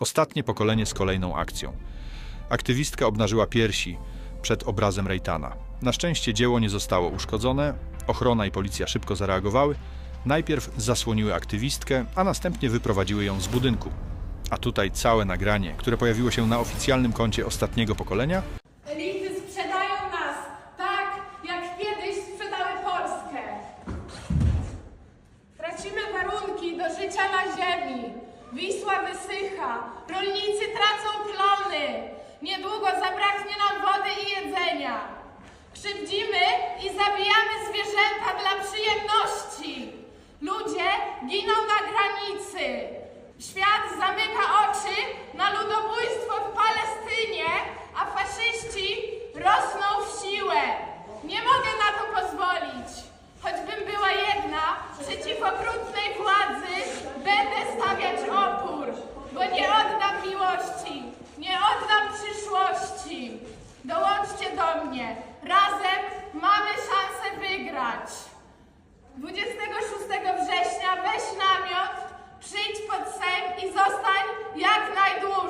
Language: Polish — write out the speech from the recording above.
Ostatnie pokolenie z kolejną akcją. Aktywistka obnażyła piersi przed obrazem Rejtana. Na szczęście dzieło nie zostało uszkodzone, ochrona i policja szybko zareagowały. Najpierw zasłoniły aktywistkę, a następnie wyprowadziły ją z budynku. A tutaj całe nagranie, które pojawiło się na oficjalnym koncie ostatniego pokolenia, Elity sprzedają nas tak, jak kiedyś sprzedały Polskę. Tracimy warunki do życia na ziemi. Wisła wysycha. Rolnicy tracą plony. Niedługo zabraknie nam wody i jedzenia. Krzywdzimy i zabijamy zwierzęta dla przyjemności. Ludzie giną na granicy. Świat zamyka zostań jak najdłużej.